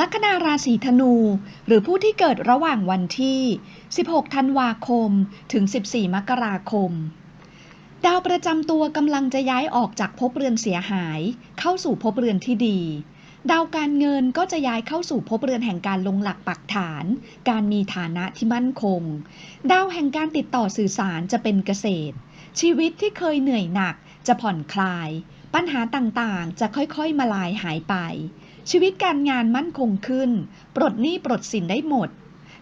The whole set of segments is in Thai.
ลัคนาราศีธนู หรือผู้ที่เกิดระหว่างวันที่ 16 ธันวาคม ถึง 14 มกราคม ดาวประจำตัวกำลังจะย้ายออกจากภพเรือนเสียหาย เข้าสู่ภพเรือนที่ดี ดาวการเงินก็จะย้ายเข้าสู่ภพเรือนแห่งการลงหลักปักฐาน การมีฐานะที่มั่นคง ดาวแห่งการติดต่อสื่อสารจะเป็นเกษตร ชีวิตที่เคยเหนื่อยหนักจะผ่อนคลาย ปัญหาต่างๆ จะค่อยๆ มาลายหายไป ชีวิตการงานมั่นคงขึ้น ปลดหนี้ปลดสินได้หมด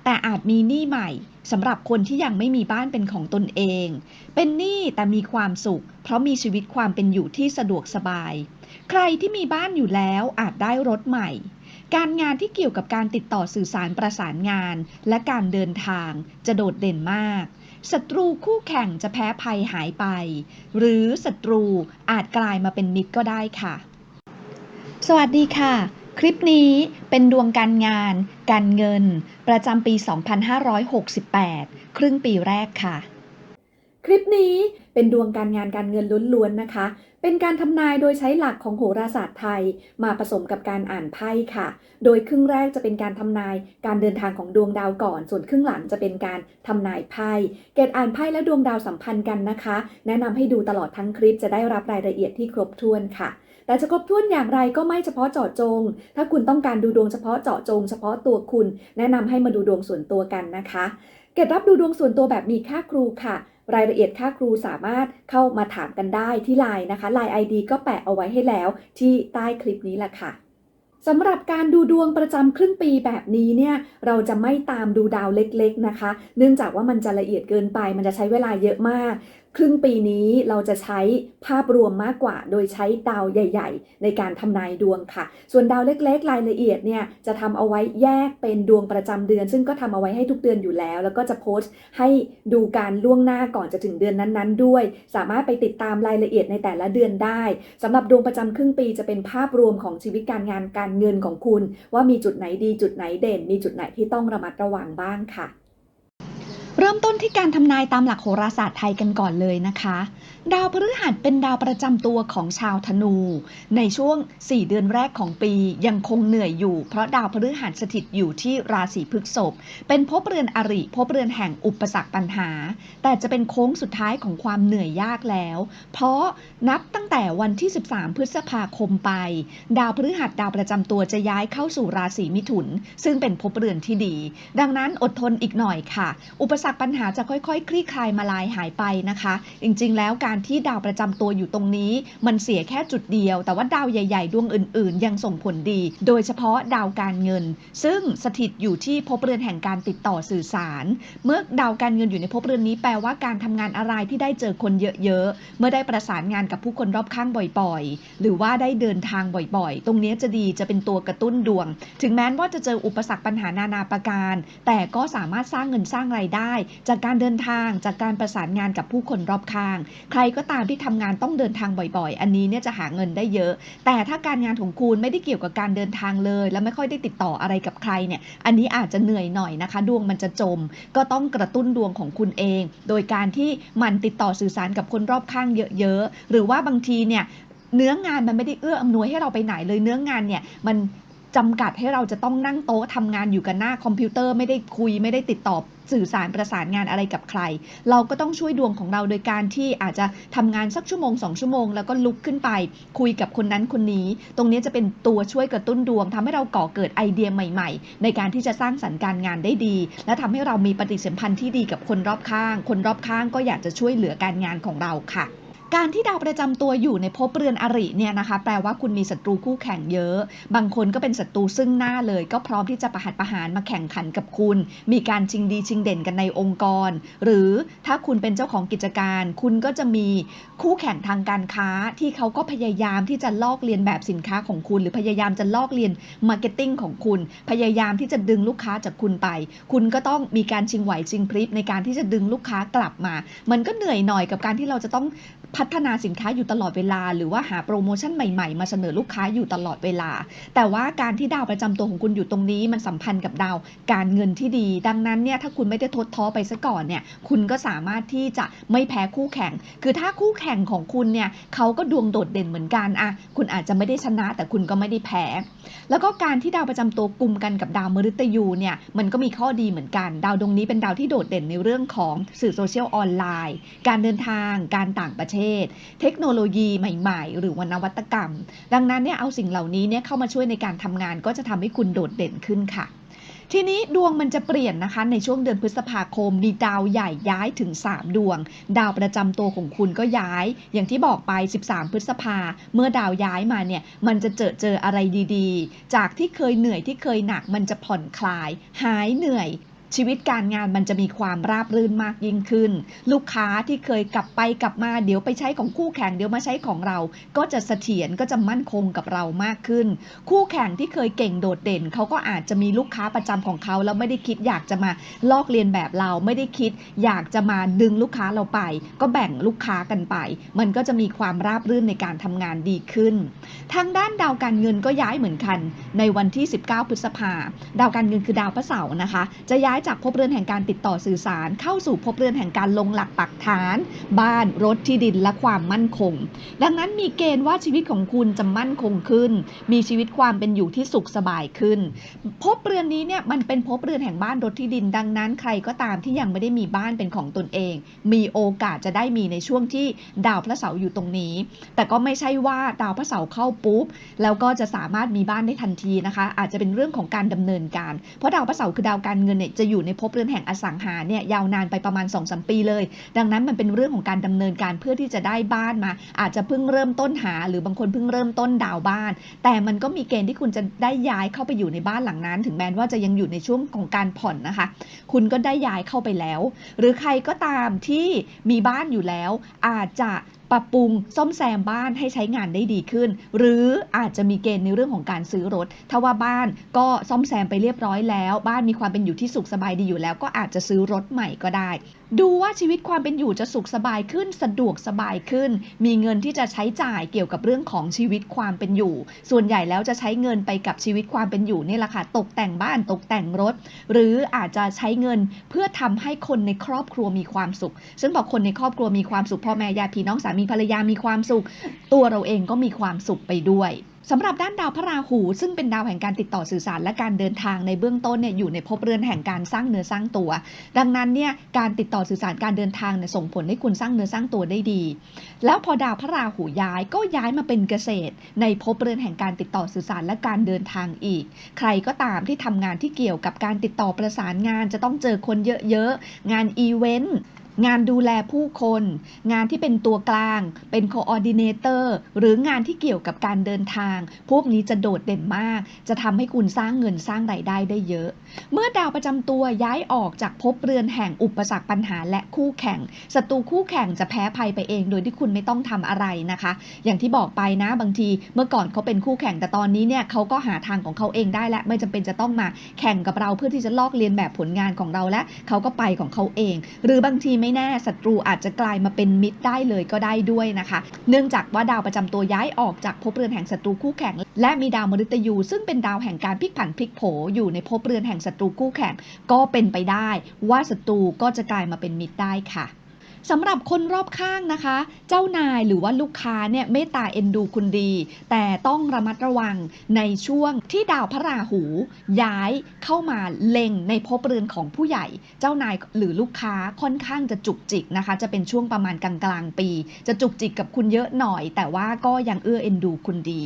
แต่อาจมีหนี้ใหม่สำหรับคนที่ยังไม่มีบ้านเป็นของตนเอง เป็นหนี้แต่มีความสุข เพราะมีชีวิตความเป็นอยู่ที่สะดวกสบาย ใครที่มีบ้านอยู่แล้วอาจได้รถใหม่ การงานที่เกี่ยวกับการติดต่อสื่อสารประสานงาน และการเดินทางจะโดดเด่นมากศัตรูคู่แข่งจะแพ้ภัยหายไป หรือศัตรูอาจกลายมาเป็นมิตรก็ได้ค่ะ สวัสดีค่ะ คลิปนี้เป็นดวงการงาน การเงิน ประจำปี 2568 ครึ่งปีแรกค่ะ คลิปนี้เป็นดวงการงานการเงินล้วนๆนะคะ เป็นการทำนายโดยใช้หลักของโหราศาสตร์ไทย มาผสมกับการอ่านไพ่ค่ะ โดยครึ่งแรกจะเป็นการทำนายการเดินทางของดวงดาวก่อน ส่วนครึ่งหลังจะเป็นการทำนายไพ่ เกตอ่านไพ่และดวงดาวสัมพันธ์กันนะคะ แนะนำให้ดูตลอดทั้งคลิปจะได้รับรายละเอียดที่ครบถ้วนค่ะ แต่จะครบถ้วนอย่างไรก็ไม่เฉพาะเจาะจง ถ้าคุณต้องการดูดวงเฉพาะเจาะจง เฉพาะตัวคุณ แนะนำให้มาดูดวงส่วนตัวกันนะคะ เกตรับดูดวงส่วนตัวแบบมีค่าครูค่ะ รายละเอียดค่าครูสามารถเข้ามาถามกันได้ที่ไลน์นะคะไลน์ ID ก็แปะเอาไว้ให้แล้ว ที่ใต้คลิปนี้แหละค่ะสำหรับการดูดวงประจำครึ่งปีแบบนี้เนี่ยเราจะไม่ตามดูดาวเล็กๆนะคะ เนื่องจากว่ามันจะละเอียดเกินไป มันจะใช้เวลาเยอะมาก ครึ่งปีนี้เราจะใช้ภาพรวมมากกว่า โดยใช้ดาวใหญ่ ๆ ในการทำนายดวงค่ะ ส่วนดาวเล็กๆ รายละเอียดเนี่ยจะทำเอาไว้แยกเป็นดวงประจำเดือน ซึ่งก็ทำเอาไว้ให้ทุกเดือนอยู่แล้ว แล้วก็จะโพสต์ให้ดูการล่วงหน้าก่อนจะถึงเดือนนั้นๆ ด้วย สามารถไปติดตามรายละเอียดในแต่ละเดือนได้สำหรับดวงประจำครึ่งปีจะเป็นภาพรวมของชีวิตการงานการเงินของคุณ ว่ามีจุดไหนดีจุดไหนเด่น มีจุดไหนที่ต้องระมัดระวังบ้างค่ะ เริ่มต้นที่การทำนายตามหลักโหราศาสตร์ไทยกันก่อนเลยนะคะดาวพฤหัสเป็นดาวประจำตัวของชาวธนู ในช่วง 4 เดือนแรกของปียังคงเหนื่อยอยู่ เพราะดาวพฤหัสสถิตอยู่ที่ราศีพฤษภเป็นภพเรือนอริภพเรือนแห่งอุปสรรคปัญหา แต่จะเป็นโค้งสุดท้ายของความเหนื่อยยากแล้ว เพราะนับตั้งแต่วันที่ 13 พฤษภาคมไป ดาวพฤหัสดาวประจำตัวจะย้ายเข้าสู่ราศีมิถุน ซึ่งเป็นภพเรือนที่ดี ดังนั้นอดทนอีกหน่อยค่ะ อุปสรรคปัญหาจะค่อยๆ คลี่คลายมาลายหายไปนะคะ จริงๆ แล้วการการที่ดาวประจำตัวอยู่ตรงนี้ มันเสียแค่จุดเดียว แต่ว่าดาวใหญ่ๆ ดวงอื่น ๆ ยังส่งผลดี โดยเฉพาะดาวการเงิน ซึ่งสถิตอยู่ที่ภพเรือนแห่งการติดต่อสื่อสาร เมื่อดาวการเงินอยู่ในภพเรือนนี้แปลว่าการทำงานอะไรที่ได้เจอคนเยอะๆ เมื่อได้ประสานงานกับผู้คนรอบข้างบ่อยๆ หรือว่าได้เดินทางบ่อยๆ ตรงนี้จะดีจะเป็นตัวกระตุ้นดวง ถึงแม้ว่าจะเจออุปสรรคปัญหานานาประการ แต่ก็สามารถสร้างเงินสร้างรายได้ จากการเดินทางจากการประสานงานกับผู้คนรอบข้าง ใครรก็ตามที่ทำงานต้องเดินทางบ่อยๆ อันนี้เนี่ยจะหาเงินได้เยอะ แต่ถ้าการงานของคุณไม่ได้เกี่ยวกับการเดินทางเลย และไม่ค่อยได้ติดต่ออะไรกับใครเนี่ยอันนี้อาจจะเหนื่อยหน่อยนะคะ ดวงมันจะจม ก็ต้องกระตุ้นดวงของคุณเอง โดยการที่มันติดต่อสื่อสารกับคนรอบข้างเยอะๆหรือว่าบางทีเนี่ยเนื้องานมันไม่ได้เอื้ออำนวยให้เราไปไหนเลยเนื้องานเนี่ยมัน จำกัดให้เราจะต้องนั่งโต๊ะทำงานอยู่กันหน้าคอมพิวเตอร์ไม่ได้คุยไม่ได้ติดต่อสื่อสารประสานงานอะไรกับใคร เราก็ต้องช่วยดวงของเราโดยการที่อาจจะทำงานสักชั่วโมงสองชั่วโมง แล้วก็ลุกขึ้นไป คุยกับคนนั้นคนนี้ ตรงนี้จะเป็นตัวช่วยกระตุ้นดวงทำให้เราก่อเกิดไอเดียใหม่ ๆ ในการที่จะสร้างสรรค์การงานได้ดี และทำให้เรามีปฏิสัมพันธ์ที่ดีกับคนรอบข้าง คนรอบข้างก็อยากจะช่วยเหลือการงานของเราค่ะ การที่ดาวประจำตัวอยู่ในภพเรือนอริเนี่ยนะคะ แปลว่าคุณมีศัตรูคู่แข่งเยอะ บางคนก็เป็นศัตรูซึ่งหน้าเลย ก็พร้อมที่จะประหัตประหารมาแข่งขันกับคุณ มีการชิงดีชิงเด่นกันในองค์กร หรือถ้าคุณเป็นเจ้าของกิจการ คุณก็จะมีคู่แข่งทางการค้าที่เขาก็พยายามที่จะลอกเลียนแบบสินค้าของคุณ หรือพยายามจะลอกเลียนมาร์เก็ตติ้งของคุณ พยายามที่จะดึงลูกค้าจากคุณไป คุณก็ต้องมีการชิงไหวชิงพริบในการที่จะดึงลูกค้ากลับมา มันก็เหนื่อยหน่อยกับการที่เราจะต้อง พัฒนาสินค้าอยู่ตลอดเวลา หรือว่าหาโปรโมชั่นใหม่ๆ มาเสนอลูกค้าอยู่ตลอดเวลา แต่ว่าการที่ดาวประจำตัวของคุณอยู่ตรงนี้มันสัมพันธ์กับดาวการเงินที่ดี ดังนั้นเนี่ยถ้าคุณไม่ได้ทดท้อไปซะก่อนเนี่ยคุณก็สามารถที่จะไม่แพ้คู่แข่ง คือถ้าคู่แข่งของคุณเนี่ยเขาก็ดวงโดดเด่นเหมือนกันอะคุณอาจจะไม่ได้ชนะ แต่คุณก็ไม่ได้แพ้ แล้วก็การที่ดาวประจำตัวกลุ่มกันกับดาวมฤตยูเนี่ยมันก็มีข้อดีเหมือนกัน ดาวดวงนี้เป็นดาวที่โดดเด่นในเรื่องของสื่อโซเชียลออนไลน์ การเดินทาง การต่างประเทศเทคโนโลยีใหม่ ๆ หรือวนวัตกรรม ดังนั้นเนี่ยเอาสิ่งเหล่านี้เนี่ยเข้ามาช่วยในการทำงานก็จะทำให้คุณโดดเด่นขึ้นค่ะทีนี้ดวงมันจะเปลี่ยนนะคะ ในช่วงเดือนพฤษภาคมมีดาวใหญ่ย้ายถึง 3 ดวง ดาวประจำตัวของคุณก็ย้าย อย่างที่บอกไป 13 พฤษภา เมื่อดาวย้ายมาเนี่ยมันจะเจอเจออะไรดีๆ จากที่เคยเหนื่อยที่เคยหนักมันจะผ่อนคลาย หายเหนื่อย ชีวิตการงานมันจะมีความราบรื่นมากยิ่งขึ้น ลูกค้าที่เคยกลับไปกลับมาเดี๋ยวไปใช้ของคู่แข่งเดี๋ยวมาใช้ของเรา ก็จะเสถียรก็จะมั่นคงกับเรามากขึ้น คู่แข่งที่เคยเก่งโดดเด่นเขาก็อาจจะมีลูกค้าประจำของเขาแล้วไม่ได้คิดอยากจะมาลอกเลียนแบบเราไม่ได้คิด อยากจะมาดึงลูกค้าเราไป ก็แบ่งลูกค้ากันไป มันก็จะมีความราบรื่นในการทำงานดีขึ้น ทางด้านดาวการเงินก็ย้ายเหมือนกัน ในวันที่ 19 พฤษภาดาวการเงินคือดาวพระเสาร์นะคะ จะย้ายจากภพเรือนแห่งการติดต่อสื่อสาร เข้าสู่ภพเรือนแห่งการลงหลักปักฐาน บ้านรถที่ดินและความมั่นคง ดังนั้นมีเกณฑ์ว่าชีวิตของคุณจะมั่นคงขึ้น มีชีวิตความเป็นอยู่ที่สุขสบายขึ้นภพเรือนนี้เนี่ยมันเป็นภพเรือนแห่งบ้านรถที่ดิน ดังนั้นใครก็ตามที่ยังไม่ได้มีบ้านเป็นของตนเอง มีโอกาสจะได้มีในช่วงที่ดาวพระเสาร์อยู่ตรงนี้ แต่ก็ไม่ใช่ว่าดาวพระเสาร์เข้าปุ๊บแล้วก็จะสามารถมีบ้านได้ทันทีนะคะ อาจจะเป็นเรื่องของการดำเนินการ เพราะดาวพระเสาร์คือดาวการเงินเนี่ยจะอยู่ในภพเรือนแห่งอสังหาเนี่ยยาวนานไปประมาณ2อสปีเลย ดังนั้นมันเป็นเรื่องของการดำเนินการเพื่อที่จะได้บ้านมา อาจจะเพิ่งเริ่มต้นหา หรือบางคนเพิ่งเริ่มต้นดาวบ้าน แต่มันก็มีเกณฑ์ที่คุณจะได้ย้ายเข้าไปอยู่ในบ้านหลังนั้น ถึงแม้ว่าจะยังอยู่ในช่วงของการผ่อนนะคะ คุณก็ได้ย้ายเข้าไปแล้ว หรือใครก็ตามที่มีบ้านอยู่แล้ว อาจจะ ปรับปรุงซ่อมแซมบ้านให้ใช้งานได้ดีขึ้น หรืออาจจะมีเกณฑ์ในเรื่องของการซื้อรถ ถ้าว่าบ้านก็ซ่อมแซมไปเรียบร้อยแล้ว บ้านมีความเป็นอยู่ที่สุขสบายดีอยู่แล้ว ก็อาจจะซื้อรถใหม่ก็ได้ ดูว่าชีวิตความเป็นอยู่จะสุขสบายขึ้น สะดวกสบายขึ้น มีเงินที่จะใช้จ่ายเกี่ยวกับเรื่องของชีวิตความเป็นอยู่ ส่วนใหญ่แล้วจะใช้เงินไปกับชีวิตความเป็นอยู่นี่แหละค่ะตกแต่งบ้านตกแต่งรถ หรืออาจจะใช้เงินเพื่อทำให้คนในครอบครัวมีความสุข ซึ่งบอกคนในครอบครัวมีความสุขพ่อแม่ญาติพี่น้องสามีีภรรยามีความสุข ตัวเราเองก็มีความสุขไปด้วยสำหรับด้านดาวพระราหู ซึ่งเป็นดาวแห่งการติดต่อสื่อสารและการเดินทางในเบื้องต้นเนี่ยอยู่ในภพเรือนแห่งการสร้างเนื้อสร้างตัว ดังนั้นเนี่ยการติดต่อสื่อสารการเดินทางเนี่ยส่งผลให้คุณสร้างเนื้อสร้างตัวได้ดี แล้วพอดาวพระราหูย้ายก็ย้ายมาเป็นเกษตร ในภพเรือนแห่งการติดต่อสื่อสารและการเดินทางอีก ใครก็ตามที่ทำงานที่เกี่ยวกับการติดต่อประสานงานจะต้องเจอคนเยอะๆงานอีเวนต์ งานดูแลผู้คน งานที่เป็นตัวกลาง เป็นโคออดิเนเตอร์หรืองานที่เกี่ยวกับการเดินทาง พวกนี้จะโดดเด่นมาก จะทำให้คุณสร้างเงินสร้างรายได้ได้เยอะ เมื่อดาวประจำตัวย้ายออกจากภพเรือนแห่งอุปสรรคปัญหาและคู่แข่งศัตรูคู่แข่งจะแพ้ภัยไปเอง โดยที่คุณไม่ต้องทำอะไรนะคะ อย่างที่บอกไปนะบางที เมื่อก่อนเขาเป็นคู่แข่งแต่ตอนนี้เนี่ยเขาก็หาทางของเขาเองได้และไม่จำเป็นจะต้องมาแข่งกับเราเพื่อที่จะลอกเลียนแบบผลงานของเราและเขาก็ไปของเขาเอง หรือบางทีไม่แน่ศัตรูอาจจะกลายมาเป็นมิตรได้เลยก็ได้ด้วยนะคะ เนื่องจากว่าดาวประจำตัวย้ายออกจากภพเรือนแห่งศัตรูคู่แข่ง และมีดาวมฤตยู ซึ่งเป็นดาวแห่งการพลิกผันพลิกโผอยู่ในภพเรือนแห่งศัตรูคู่แข่ง ก็เป็นไปได้ว่าศัตรูก็จะกลายมาเป็นมิตรได้ค่ะ สำหรับคนรอบข้างนะคะ เจ้านายหรือว่าลูกค้าเนี่ยเมตตาเอ็นดูคุณดี แต่ต้องระมัดระวังในช่วงที่ดาวพระราหู ย้ายเข้ามาเล็งในภพเรือนของผู้ใหญ่ เจ้านายหรือลูกค้าค่อนข้างจะจุกจิกนะคะ จะเป็นช่วงประมาณกลางกลางปี จะจุกจิกกับคุณเยอะหน่อย แต่ว่าก็ยังเอื้อเอ็นดูคุณดี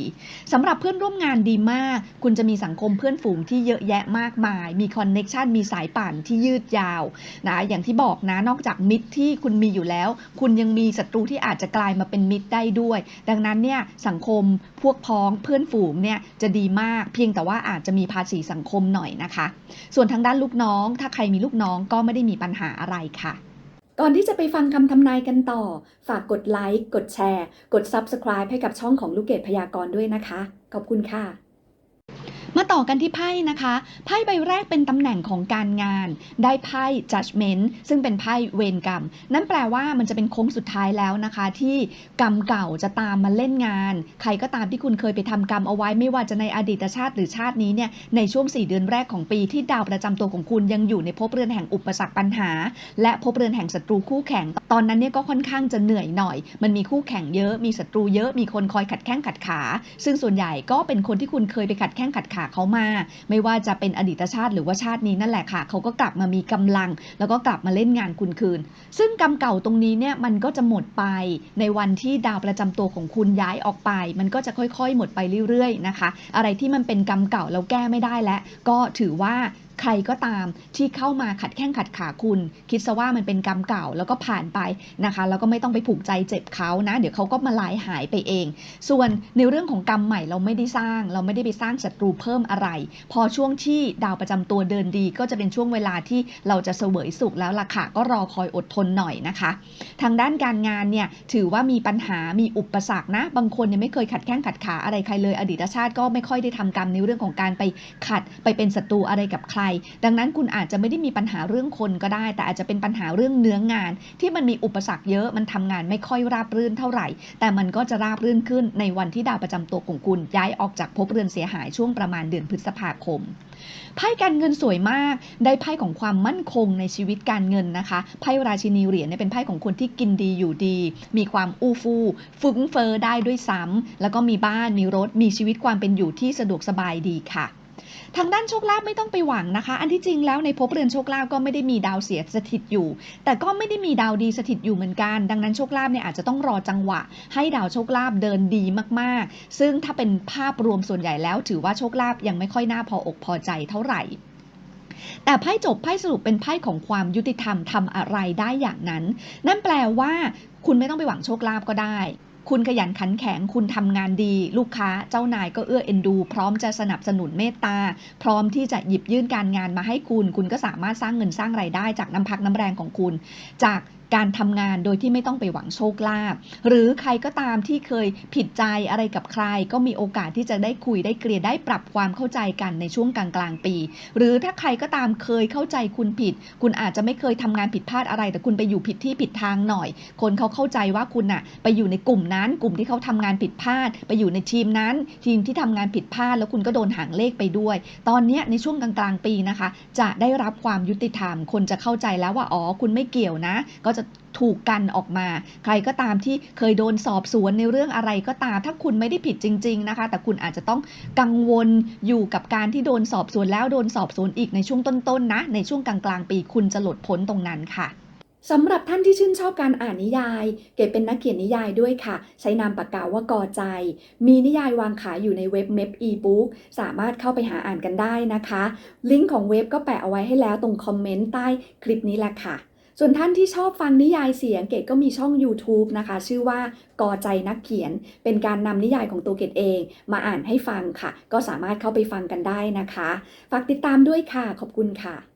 สำหรับเพื่อนร่วมงานดีมาก คุณจะมีสังคมเพื่อนฝูงที่เยอะแยะมากมาย มีคอนเน็ชันมีสายป่านที่ยืดยาวนะอย่างที่บอกนะนอกจากมิตรที่คุณมีอยู่แล้ว คุณยังมีศัตรูที่อาจจะกลายมาเป็นมิตรได้ด้วย ดังนั้นเนี่ยสังคมพวกพ้องเพื่อนฝูงเนี่ยจะดีมาก เพียงแต่ว่าอาจจะมีภาษีสังคมหน่อยนะคะ ส่วนทางด้านลูกน้อง ถ้าใครมีลูกน้องก็ไม่ได้มีปัญหาอะไรค่ะก่อนที่จะไปฟังคำทำนายกันต่อ ฝากกดไลค์ กดแชร์ กด Subscribe ให้กับช่องของลูกเกดพยากรณ์ด้วยนะคะ ขอบคุณค่ะ ต่อกันที่ไพ่นะคะ ไพ่ใบแรกเป็นตำแหน่งของการงาน ได้ไพ่ judgment ซึ่งเป็นไพ่เวรกรรม นั่นแปลว่ามันจะเป็นโค้งสุดท้ายแล้วนะคะ ที่กรรมเก่าจะตามมาเล่นงาน ใครก็ตามที่คุณเคยไปทำกรรมเอาไว้ไม่ว่าจะในอดีตชาติหรือชาตินี้เนี่ยในช่วง 4 เดือนแรกของปีที่ดาวประจำตัวของคุณยังอยู่ในภพเรือนแห่งอุปสรรคปัญหา และภพเรือนแห่งศัตรูคู่แข่ง ตอนนั้นเนี่ยก็ค่อนข้างจะเหนื่อยหน่อย มันมีคู่แข่งเยอะมีศัตรูเยอะมีคนคอยขัดแข้งขัดขา ซึ่งส่วนใหญ่ก็เป็นคนที่คุณเคยไปขัดแข้งขัดขาเขามา ไม่ว่าจะเป็นอดีตชาติหรือว่าชาตินี้นั่นแหละค่ะ เขาก็กลับมามีกำลัง แล้วก็กลับมาเล่นงานคุณคืน ซึ่งกรรมเก่าตรงนี้เนี่ยมันก็จะหมดไปในวันที่ดาวประจำตัวของคุณย้ายออกไป มันก็จะค่อยๆ หมดไปเรื่อยๆนะคะ อะไรที่มันเป็นกรรมเก่าแล้วแก้ไม่ได้แล้วก็ถือว่า ใครก็ตามที่เข้ามาขัดแข้งขัดขาคุณ คิดซะว่ามันเป็นกรรมเก่าแล้วก็ผ่านไปนะคะ แล้วก็ไม่ต้องไปผูกใจเจ็บเขานะ เดี๋ยวเขาก็มาลายหายไปเอง ส่วนในเรื่องของกรรมใหม่เราไม่ได้สร้าง เราไม่ได้ไปสร้างศัตรูเพิ่มอะไร พอช่วงที่ดาวประจำตัวเดินดี ก็จะเป็นช่วงเวลาที่เราจะเสวยสุขแล้วล่ะค่ะก็รอคอยอดทนหน่อยนะคะ ทางด้านการงานเนี่ยถือว่ามีปัญหามีอุปสรรคนะ บางคนเนี่ยไม่เคยขัดแข้งขัดขาอะไรใครเลย อดีตชาติก็ไม่ค่อยได้ทำกรรมในเรื่องของการไปขัดไปเป็นศัตรูอะไรกับใครดังนั้นคุณอาจจะไม่ได้มีปัญหาเรื่องคนก็ได้ แต่อาจจะเป็นปัญหาเรื่องเนื้องาน ที่มันมีอุปสรรคเยอะมันทำงานไม่ค่อยราบรื่นเท่าไหร่ แต่มันก็จะราบรื่นขึ้นในวันที่ดาวประจำตัวของคุณย้ายออกจากภพเรือนเสียหายช่วงประมาณเดือนพฤษภาคมไพ่การเงินสวยมาก ได้ไพ่ของความมั่นคงในชีวิตการเงินนะคะ ไพ่ราชินีเหรียญเนี่ยเป็นไพ่ของคนที่กินดีอยู่ดี มีความอู้ฟู่ฟุ้งเฟอ้อได้ด้วยซ้ำแล้วก็มีบ้าน มีรถ มีชีวิตความเป็นอยู่ที่สะดวกสบายดีค่ะ ทางด้านโชคลาภไม่ต้องไปหวังนะคะ อันที่จริงแล้วในภพเรือนโชคลาภก็ไม่ได้มีดาวเสียสถิตอยู่ แต่ก็ไม่ได้มีดาวดีสถิตอยู่เหมือนกัน ดังนั้นโชคลาภเนี่ยอาจจะต้องรอจังหวะ ให้ดาวโชคลาภเดินดีมากๆ ซึ่งถ้าเป็นภาพรวมส่วนใหญ่แล้ว ถือว่าโชคลาภยังไม่ค่อยน่าพออกพอใจเท่าไหร่แต่ไพ่จบไพ่สรุปเป็นไพ่ของความยุติธรรมทำอะไรได้อย่างนั้น นั่นแปลว่า คุณไม่ต้องไปหวังโชคลาภก็ได้ คุณขยันขันแข็ง คุณทำงานดี ลูกค้าเจ้านายก็เอื้อเอ็นดู พร้อมจะสนับสนุนเมตตา พร้อมที่จะหยิบยื่นการงานมาให้คุณ คุณก็สามารถสร้างเงินสร้างไรายได้จากน้ำพักน้ำแรงของคุณ จาก การทำงานโดยที่ไม่ต้องไปหวังโชคลาภหรือใครก็ตามที่เคยผิดใจอะไรกับใคร ก็มีโอกาสที่จะได้คุยได้เกลี่ยได้ปรับความเข้าใจกันในช่วงกลางกลางปี หรือถ้าใครก็ตามเคยเข้าใจคุณผิด คุณอาจจะไม่เคยทำงานผิดพลาดอะไร แต่คุณไปอยู่ผิดที่ผิดทางหน่อย คนเขาเข้าใจว่าคุณน่ะไปอยู่ในกลุ่มนั้น กลุ่มที่เขาทำงานผิดพลาด ไปอยู่ในทีมนั้น ทีมที่ทำงานผิดพลาด แล้วคุณก็โดนหางเลขไปด้วย ตอนนี้ในช่วงกลางๆปีนะคะ จะได้รับความยุติธรรม คนจะเข้าใจแล้วว่าอ๋อคุณไม่เกี่ยวนะ ก็จะถูกกันออกมา ใครก็ตามที่เคยโดนสอบสวนในเรื่องอะไรก็ตาม ถ้าคุณไม่ได้ผิดจริง ๆนะคะ แต่คุณอาจจะต้องกังวลอยู่กับการที่โดนสอบสวนแล้วโดนสอบสวนอีกในช่วงต้นๆนะในช่วงกลางๆ ปีคุณจะหลุดพ้นตรงนั้นค่ะสำหรับท่านที่ชื่นชอบการอ่านนิยาย เก๋เป็นนักเขียนนิยายด้วยค่ะ ใช้นามปากกาว่ากอใจ มีนิยายวางขายอยู่ในเว็บเม p อีบุ๊กสามารถเข้าไปหาอ่านกันได้นะคะ ลิงก์ของเว็บก็แปะเอาไว้ให้แล้วตรงคอมเมนต์ใต้คลิปนี้แหละค่ะ ส่วนท่านที่ชอบฟังนิยายเสียงเกดก็มีช่อง YouTube นะคะ ชื่อว่ากอใจนักเขียน เป็นการนำนิยายของตัวเกดเอง มาอ่านให้ฟังค่ะ ก็สามารถเข้าไปฟังกันได้นะคะ ฝากติดตามด้วยค่ะ ขอบคุณค่ะ